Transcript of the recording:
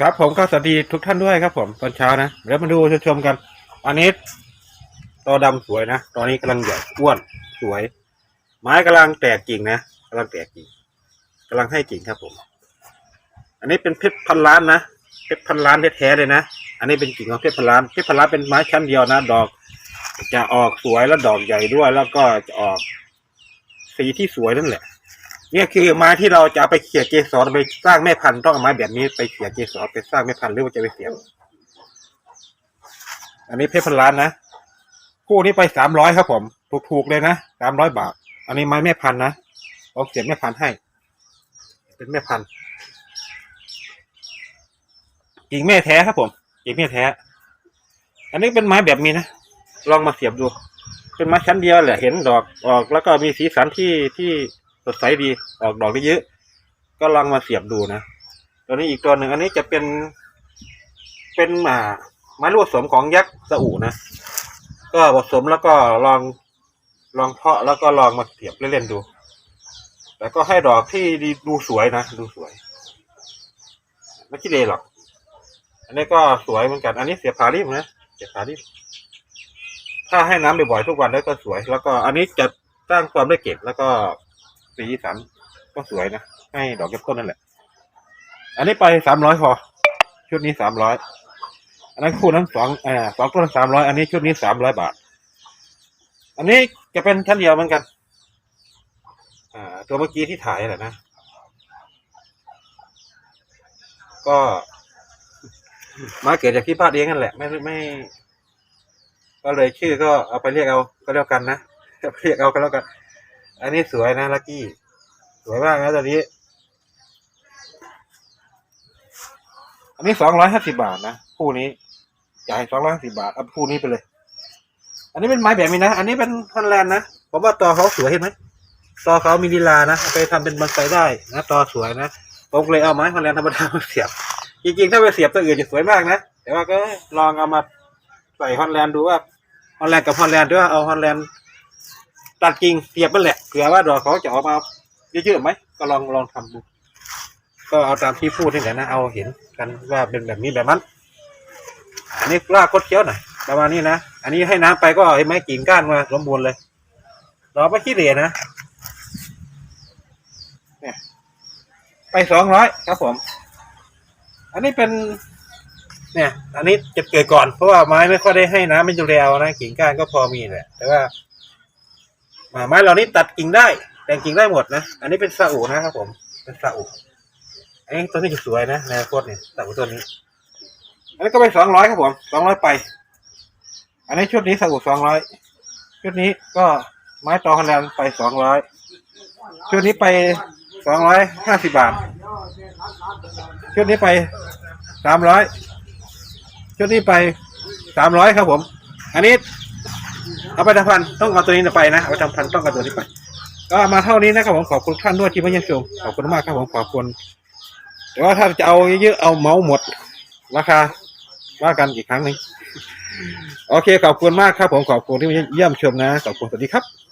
ครับผมก็สวัสดีทุกท่านด้วยครับ ผมตอนเช้านะเดี๋ยวมาดูชมกัน อันนี้ตอดำสวยนะตอนนี้กำลังใหญ่อ้วนสวย ไม้กำลังแตกกิ่งนะกำลังแตกกิ่งกำลังให้กิ่งครับผม อันนี้เป็นเพชรพันล้านนะเพชรพันล้านแท้ๆเลยนะอันนี้เป็นกิ่งของเพชรพันล้านเพชรพันล้านเป็นไม้ชั้นเดียวนะ ดอก จะออกสวยแล้วดอกใหญ่ด้วย แล้วก็จะออกสีที่สวยนั่นแหละ เนี่ยคือไม้ที่เราจะเอาไปเขี่ยเกสรไปสร้างแม่พันธุ์ต้องเอาไม้แบบนี้ไปเขี่ยเกสรไปสร้างแม่พันธุ์หรือว่าจะไปเสียบอันนี้เพชรพันล้านนะคู่นี้ไปสามร้อยครับผม ถูกๆเลยนะสามร้อยบาท อันนี้ไม้แม่พันธุ์นะเอาเสียบแม่พันธุ์ให้ เป็นแม่พันธุ์กิ่งแม่แท้ครับผมกิ่งแม่แท้ อันนี้เป็นไม้แบบนี้นะลองมาเสียบดู เป็นไม้ชั้นเดียวแหละเห็นดอกออก แล้วก็มีสีสันที่ที่ สดใสดีออกดอกได้เยอะ ก็ลองมาเสียบดูนะตัวนี้อีกตัวหนึ่งอันนี้จะเป็นเป็นอ่าไม้ลวดผสมของยักษ์สะอูนะ ก็ผสมแล้วก็ลองลองเพาะแล้วก็ลองมาเสียบเล่นๆดูแต่ก็ให้ดอกที่ดีดูสวยนะ ดูสวย ไม่ขี้เลยหรอก อันนี้ก็สวยเหมือนกัน อันนี้เสียบผาริมนะ เสียบผาริมถ้าให้น้ำบ่อยๆทุกวันแล้วก็สวย แล้วก็อันนี้จะสร้างความได้เก็บแล้วก็ สีสันก็สวยนะ ให้ดอกเก็บต้นนั่นแหละ อันนี้ไปสามร้อยพอ ชุดนี้สามร้อย อันนั้นคู่นั้นสองอ่าสองต้นสามร้อยอันนี้ชุดนี้สามร้อยบาท อันนี้จะเป็นชั้นเดียวเหมือนกัน อ่า ตัวเมื่อกี้ที่ถ่ายแหละนะ ก็ มาเกิดจากที่บ้านเองนั่นแหละ ไม่ไม่ ก็เลยชื่อก็เอาไปเรียกเอาก็แล้วกันนะเอาไปเรียกเอาก็แล้วกัน อันนี้สวยนะลักกี้ สวยมากนะตอนนี้ อันนี้สองร้อยห้าสิบาทนะคู่นี้จ่ายสองร้อยห้าสิบาทเอาคู่นี้ไปเลย อันนี้เป็นไม้แบบนี้นะ อันนี้เป็นฮอนแลนด์นะผมว่าตอเขาสวยเห็นไหมตอเขามีลีลานะไปทำเป็นบันไดได้นะตอสวยนะผมเลยเอาไม้ฮอนแลนด์ธรรมดามาเสียบ จริงๆ ถ้าไปเสียบตัวอื่นจะสวยมากนะ แต่ว่าก็ลองเอามาใส่ฮอนแลนด์ดูว่าฮอลแลนด์กับฮอลแลนด์ด้วยเอาฮอลแลนด์ ตัดกิ่งเสียบมันแหละเผื่อว่าดอกเขาจะออกมาเยอะๆไหมก็ลองลองทำดู ก็เอาตามที่พูดนี่แหละนะเอาเห็นกันว่าเป็นแบบนี้แบบนั้นอันนี้รากคดเคี้ยวหน่อยประมาณนี้นะอันนี้ให้น้ำไปก็เห็นไหมกิ่งก้านมาสมบูรณ์เลยดอกไม่ขี้เหร่นะเนี่ยไปสองร้อยครับผม อันนี้เป็น เนี่ย อันนี้จะเกิดก่อนเพราะว่าไม้ไม่ค่อยได้ให้น้ำไม่ดูแลเอานะกิ่งก้านก็พอมีแหละแต่ว่า ไม้เหล่านี้ตัดกิ่งได้แต่งกิ่งได้หมดนะ อันนี้เป็นซาอุนะครับผม เป็นซาอุอันนี้ตัวนี้จะสวยนะในอนาคตเนี่ยซาอุตัวนี้ อันนี้ก็ไปสองร้อยครับผมสองร้อยไป อันนี้ชุดนี้ซาอุสองร้อยชุดนี้ก็ไม้ตอฮอลแลนไปสองร้อยชุดนี้ไปสองร้อยห้าสิบบาท ชุดนี้ไปสามร้อยชุดนี้ไปสามร้อยครับผม อันนี้ เอาไปทำพันต้องเอาตัวนี้ไปนะเอาไปทำพันต้องเอาตัวนี้ไป ก็มาเท่านี้นะครับผมขอบคุณท่านด้วยที่มาเยี่ยมชมขอบคุณมากครับผมขอบคุณแต่ว่าถ้าจะเอาเยอะๆเอาเมาส์หมดราคาว่ากันอีกครั้งหนึ่งโอเคขอบคุณมากครับผมขอบคุณที่มาเยี่ยมชมนะขอบคุณสวัสดีครับ